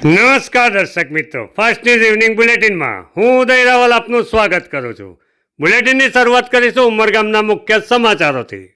નમસ્કાર દર્શક મિત્રો. ફાસ્ટ ન્યૂઝ ઇવનિંગ બુલેટિનમાં હું ઉદય રાવલ આપનું સ્વાગત કરું છું. બુલેટિનની શરૂઆત કરીશું ઉમરગામના મુખ્ય સમાચારોથી.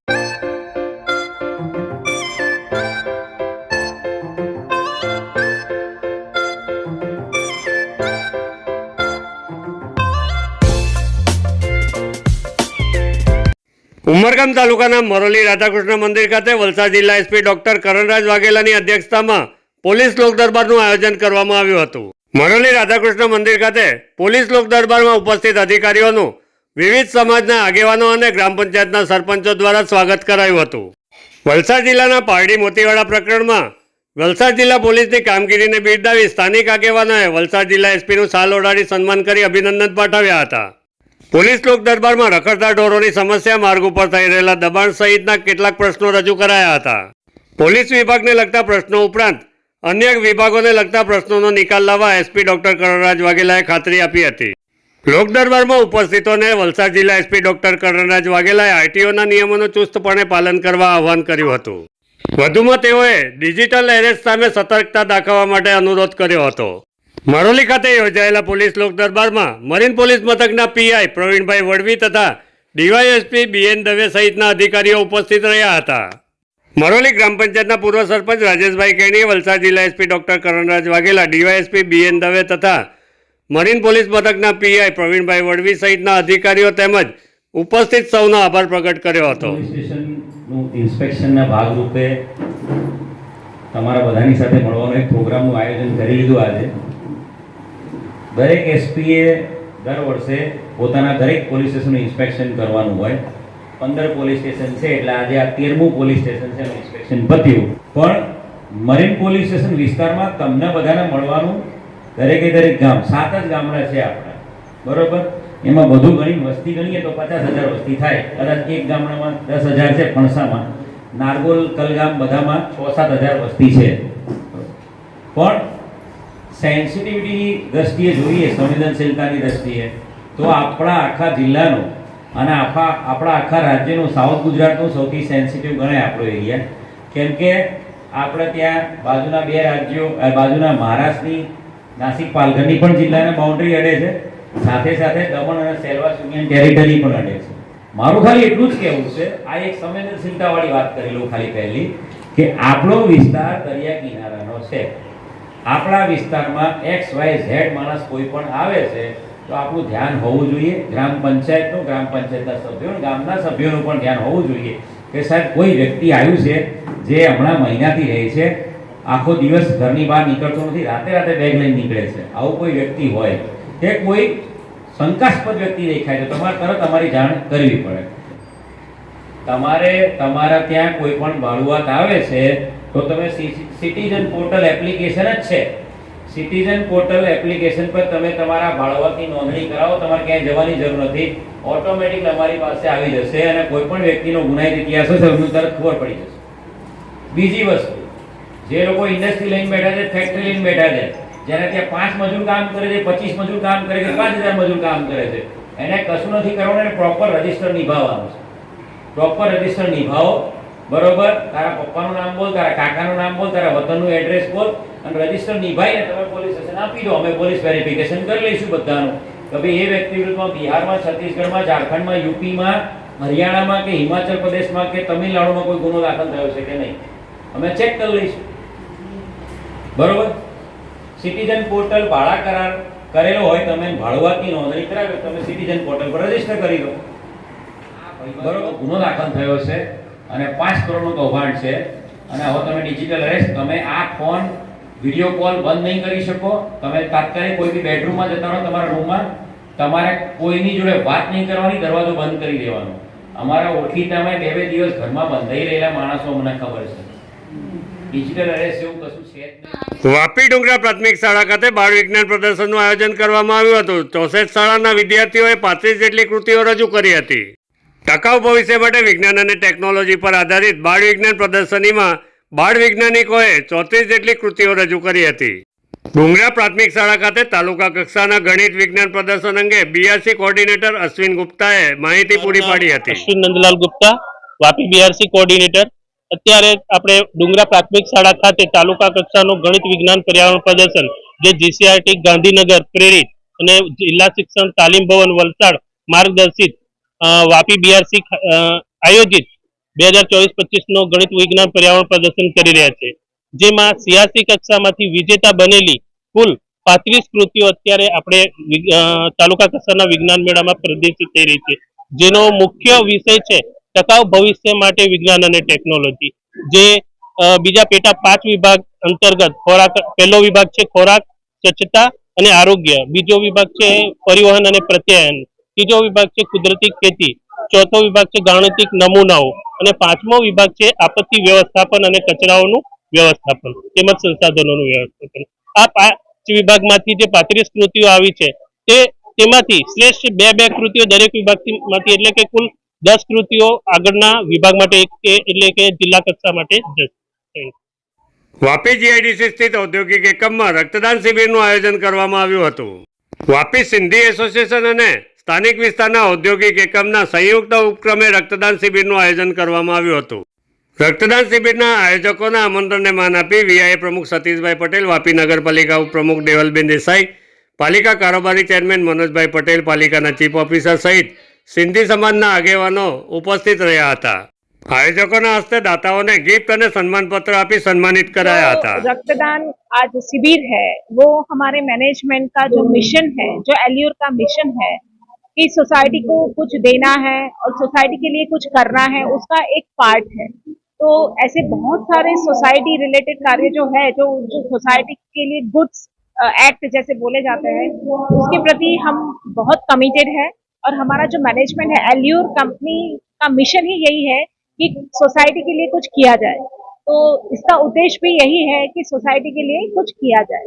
ઉમરગામ તાલુકાના મરોલી રાધાકૃષ્ણ મંદિર ખાતે વલસાડ જિલ્લા એસપી ડોક્ટર કરણરાજ વાઘેલાની અધ્યક્ષતામાં પોલીસ લોક દરબારનું આયોજન કરવામાં આવ્યું હતું. મરોલી રાધાકૃષ્ણ મંદિર ખાતે પોલીસ લોક દરબારમાં ઉપસ્થિત અધિકારીઓનું વિવિધ સમાજના આગેવાનો અને ગ્રામ પંચાયતના સરપંચો દ્વારા સ્વાગત કરાયું હતું. વલસાડ જિલ્લાના પારડી મોતીવાડા પ્રકરણમાં વલસાડ જિલ્લા પોલીસની કામગીરીને બિરદાવી સ્થાનિક આગેવાનોએ વલસાડ જિલ્લા એસપીનું શાલ ઓઢાડી સન્માન કરી અભિનંદન પાઠવ્યા હતા. પોલીસ લોક દરબારમાં રખડતા ઢોરોની સમસ્યા માર્ગ ઉપર થઈ રહેલા દબાણ સહિતના કેટલાક પ્રશ્નો રજૂ કરાયા હતા. પોલીસ વિભાગને લગતા પ્રશ્નો ઉપરાંત અન્ય વિભાગોને લગતા પ્રશ્નોનો નિકાલ લાવવા એસપી ડોક્ટર કરણરાજ વાઘેલાએ ખાતરી આપી હતી. લોક દરબારમાં ઉપસ્થિતોને વલસાડ જિલ્લા એસપી ડોક્ટર કરણરાજ વાઘેલાએ આઈટીઓના નિયમોનું ચુસ્તપણે પાલન કરવા આહવાન કર્યું હતું. વધુમાં તેઓએ ડિજિટલ એરેસ્ટ સામે સતર્કતા દાખવવા માટે અનુરોધ કર્યો હતો. મરોલી ખાતે યોજાયેલા પોલીસ લોક દરબારમાં મરીન પોલીસ મથકના પીઆઈ પ્રવીણભાઈ વડવી તથા ડીવાયએસપી બીએન દવે સહિતના અધિકારીઓ ઉપસ્થિત રહ્યા હતા. મરોલી ગ્રામ પંચાયતના પૂર્વ સરપંચ રાજેશભાઈ કેણીએ વલસાડ જિલ્લા SP doctor Karanraj Vaghela, DYSP B N Dave તથા મરીન પોલીસ મથકના પીઆઈ પ્રવીણભાઈ વડવી સહિતના અધિકારીઓ તેમજ ઉપસ્થિત સૌનો આભાર પ્રગટ કર્યો હતો. ઇન્સ્પેક્શનના ભાગરૂપે તમારા બધાની સાથે મળવાનો એક પ્રોગ્રામનું આયોજન કરી લીધું આજે. દરેક એસપીએ દર વર્ષે પોતાના દરેક પોલીસ સ્ટેશનનું ઇન્સ્પેક્શન કરવાનું હોય. પંદર પોલીસ સ્ટેશન છે, એટલે આજે આ તેરમું પોલીસ સ્ટેશન છે ઇન્સ્પેક્શન પત્યું. પણ મરીન પોલીસ સ્ટેશન વિસ્તારમાં તમને બધાને મળવાનું દરેકે દરેક ગામ, સાત જ ગામડા છે આપણા. બરોબર? એમાં બધું ગણી, વસ્તી ગણીએ તો પચાસ હજાર વસ્તી થાય. કદાચ એક ગામડામાં દસ હજાર છે ફણસામાં. નારગોલ, કલગામ બધામાં છ સાત હજાર વસ્તી છે. પણ સેન્સિટિવિટીની દ્રષ્ટિએ જોઈએ, સંવેદનશીલતાની દ્રષ્ટિએ, તો આપણા આખા જિલ્લાનું અને આખા આપણા આખા રાજ્યનું, સાઉથ ગુજરાતનું સૌથી સેન્સિટિવ ગણાય આપણો એરિયા કેમ કે આપણે ત્યાં બાજુના બે રાજ્યો બાજુના મહારાષ્ટ્રની, નાસિક પાલઘરની પણ જિલ્લાને બાઉન્ડ્રી અડે છે. સાથે સાથે દમણ અને સેલવાસ યુનિયન ટેરિટરી પણ અડે છે. મારું ખાલી એટલું જ કહેવું છે, આ એક સંવેદનશીલતાવાળી વાત કરી લઉં ખાલી પહેલી, કે આપણો વિસ્તાર દરિયા કિનારાનો છે. આપણા વિસ્તારમાં એક્સ વાય ઝેડ માણસ કોઈ પણ આવે છે તો આપણું ધ્યાન હોવું જોઈએ. ગ્રામ પંચાયતનું ગ્રામ પંચાયતના સભ્યોનું ગામના સભ્યોનું પણ ધ્યાન હોવું જોઈએ. કે સાહેબ, કોઈ વ્યક્તિ આવ્યું છે જે હમણાં મહિનાથી રહે છે, આખો દિવસ ઘરની બહાર નીકળતો નથી, રાતે રાતે બેગ લઈને નીકળે છે. આવું કોઈ વ્યક્તિ હોય, કે કોઈ શંકાસ્પદ વ્યક્તિ દેખાય છે તમારે તરત તમારી જાણ કરવી પડે. તમારે તમારા ત્યાં કોઈ પણ બાળુઆત આવે છે, તો તમે સિટીઝન પોર્ટલ એપ્લિકેશન જ છે. સિટીઝન પોર્ટલ એપ્લિકેશન પર તમે તમારા ભાડુઆતની નોંધણી કરાવો. તમારે ક્યાંય જવાની જરૂર નથી. ઓટોમેટિક અમારી પાસે આવી જશે અને કોઈ પણ વ્યક્તિનો ગુનાહિત ઇતિહાસ હશે એમનું તરત ખબર પડી જશે. બીજી વસ્તુ, જે લોકો ઇન્ડસ્ટ્રી લઈને બેઠા છે, ફેક્ટરી લઈને બેઠા છે, જેને ત્યાં પાંચ મજૂર કામ કરે છે, પચીસ મજૂર કામ કરે છે, પાંચ હજાર મજૂર કામ કરે છે, એને કશું નથી કરવાનું, એને પ્રોપર રજિસ્ટર નિભાવવાનું છે. પ્રોપર રજિસ્ટર નિભાવો. બરોબર? તારા પપ્પાનું નામ બોલ તારા કાકાનું નામ બોલ તારા વતનનું એડ્રેસ બોલ અને રજિસ્ટર નિભાઈને તમે પોલીસ સ્ટેશન આપી દો. અમે પોલીસ વેરિફિકેશન કરી લઈશું બધાનું. કે ભાઈ એ વ્યક્તિ વિરુદ્ધમાં બિહારમાં છત્તીસગઢમાં ઝારખંડમાં યુપીમાં હરિયાણામાં કે હિમાચલ પ્રદેશમાં કે તમિલનાડુમાં કોઈ ગુનો દાખલ થયો છે કે નહીં? અમે ચેક કરી લઈશું. બરોબર? સિટીઝન પોર્ટલ ભાડા કરાર કરેલો હોય તમે ભાડુઆતની નોંધણી કરાવી હોય, તમે સિટીઝન પોર્ટલ પર રજિસ્ટર કરી દો. બરોબર? ગુનો દાખલ થયો છે. અને પાંચ કરોડનું કૌભાંડ છે. અને હવે તમે ડિજિટલ અરેસ્ટ તમે આ ફોન વીડિયો કોલ બંધ નહીં કરી શકો. તમે તાત્કાલિક કોઈ બી બેડરૂમમાં જતા રહો, તમારા રૂમમાં તમારે કોઈની જોડે વાત નહીં કરવાની, દરવાજો બંધ કરી દેવાનો. અમારા ઓળખીતામાં બે બે દિવસ ઘરમાં બંધાઈ રહેલા માણસો મને ખબર છે. ડિજિટલ અરેસ્ટ છે જ વાપી ડુંગરા પ્રાથમિક શાળા ખાતે બાળ વિજ્ઞાન પ્રદર્શનનું આયોજન કરવામાં આવ્યું હતું. ચોસઠ શાળાના વિદ્યાર્થીઓએ પાંત્રીસ જેટલી કૃતિઓ રજૂ કરી હતી. ટકાઉ ભવિષ્ય માટે વિજ્ઞાન અને ટેકનોલોજી પર આધારિત બાળ વિજ્ઞાન પ્રદર્શનીમાં બાળ વૈજ્ઞાનિકોએ ચોત્રીસ જેટલી કૃતિઓ રજૂ કરી હતી. ડુંગરા પ્રાથમિક શાળા ખાતે તાલુકા કક્ષાના ગણિત વિજ્ઞાન પ્રદર્શન અંગે બીઆરસી કોર્ડિનેટર અશ્વિન ગુપ્તાએ માહિતી પૂરી પાડી હતી. Ashwin Nandlal Gupta Vapi BRC coordinator. અત્યારે આપણે ડુંગરા પ્રાથમિક શાળા ખાતે તાલુકા કક્ષાનું ગણિત વિજ્ઞાન પર્યાવરણ પ્રદર્શન જે જીસીઆરટી ગાંધીનગર પ્રેરિત અને જિલ્લા શિક્ષણ તાલીમ ભવન વલસાડ માર્ગદર્શિત વાપી બીઆરસી આયોજિત બે હજાર ચોવીસ પચીસ નો ગણિત વિજ્ઞાન પર્યાવરણ પ્રદર્શન કરી રહ્યા છે. જેમાં સિયાસી કક્ષામાંથી વિજેતા બનેલી કુલ પાંત્રીસ કૃતિઓ અત્યારે આપણે તાલુકા કક્ષાના વિજ્ઞાન મેળામાં પ્રદર્શિત થઈ રહી છે. જેનો મુખ્ય વિષય છે ટકાઉ ભવિષ્ય માટે વિજ્ઞાન અને ટેકનોલોજી. જે બીજા પેટા પાંચ વિભાગ અંતર્ગત ખોરાક, પહેલો વિભાગ છે ખોરાક, સ્વચ્છતા અને આરોગ્ય. બીજો વિભાગ છે પરિવહન અને પ્રત્યાયન. ત્રીજો વિભાગ છે કુદરતી ખેતી, ચોથો વિભાગ છે ગાણિતિક નમૂનાઓ અને પાંચમો વિભાગ છે આપત્તિ વ્યવસ્થાપન અને કચરાઓનું વ્યવસ્થાપન, તેમજ સંસાધનોનું વ્યવસ્થાપન. આ વિભાગમાંથી જે પાંત્રીસ કૃતિઓ આવી છે, તે તેમાંથી શ્રેષ્ઠ બે બે કૃતિઓ દરેક વિભાગમાંથી, એટલે કે કુલ દસ કૃતિઓ આગળના વિભાગ માટે એટલે કે જિલ્લા કક્ષા માટે જશે વાપી જીઆઈડીસી સ્થિત ઔદ્યોગિક એકમમાં રક્તદાન શિબિરનું આયોજન કરવામાં આવ્યું હતું. વાપી સિંધી એસોસિએશન અને સ્થાનિક વિસ્તારના ઔદ્યોગિક એકમના સંયુક્ત ઉપક્રમે રક્તદાન શિબિરનું આયોજન કરવામાં આવ્યું હતું રક્તદાન શિબિરના આયોજકોના આમંત્રણને માન આપી વીઆઈએ પ્રમુખ સતીશભાઈ પટેલ વાપી નગરપાલિકા ઉપપ્રમુખ દેવલબેન દેસાઈ પાલિકા કારોબારી ચેરમેન મનોજભાઈ પટેલ પાલિકાના ચીફ ઓફિસર સહિત સિંધી સમાજના આગેવાનો ઉપસ્થિત રહ્યા હતા આયોજકોના હસ્તે દાતાઓને ગિફ્ટ અને સન્માનપત્ર આપી સન્માનિત કરાયા હતા जो रक्तदान आज शिविर है वो हमारे मैनेजमेंट का जो मिशन है जो एल्यूर का मिशन है कि सोसाइटी को कुछ देना है और सोसाइटी के लिए कुछ करना है, उसका एक पार्ट है। तो ऐसे बहुत सारे सोसाइटी रिलेटेड कार्य जो है, जो जो सोसाइटी के लिए गुड्स एक्ट जैसे बोले जाते हैं, उसके प्रति हम बहुत कमिटेड है और हमारा जो मैनेजमेंट है एल्यूर कंपनी का मिशन ही यही है कि सोसाइटी के लिए कुछ किया जाए। तो इसका उद्देश्य भी यही है कि सोसाइटी के लिए कुछ किया जाए।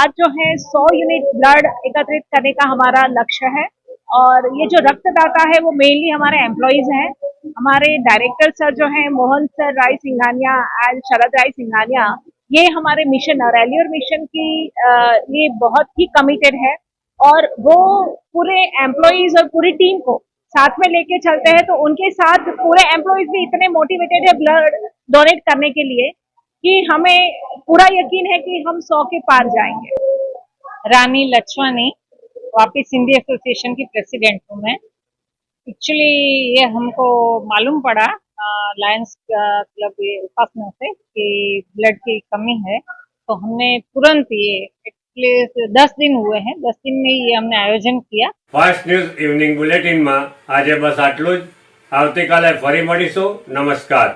आज जो है, सौ यूनिट ब्लड एकत्रित करने का हमारा लक्ष्य है। और ये जो रक्तदाता है, वो मेनली हमारे एम्प्लॉयज़ हैं। हमारे डायरेक्टर सर जो हैं, मोहन सर राय सिंघानिया एंड शरद राय सिंघानिया, ये हमारे मिशन और एलियर मिशन की ये बहुत ही कमिटेड है। और वो पूरे एम्प्लॉयज़ और पूरी टीम को साथ में लेके चलते हैं तो उनके साथ पूरे एम्प्लॉयज़ भी इतने मोटिवेटेड है ब्लड डोनेट करने के लिए कि हमें पूरा यकीन है कि हम सौ के पार जाएँगे। रानी लक्ष्मणी वापी सिंधी एसोसिएशन की प्रेसिडेंट हूँ मैं एक्चुअली ये हमको मालूम पड़ा लायंस क्लब उपासना से कि ब्लड की कमी है तो हमने तुरंत ये एटलीस्ट दस दिन हुए हैं दस दिन में ये हमने आयोजन किया ફાસ્ટ ન્યૂઝ ઇવનિંગ બુલેટિનમાં આજે બસ આટલું જ આવતીકાલે ફરી મળીશું નમસ્કાર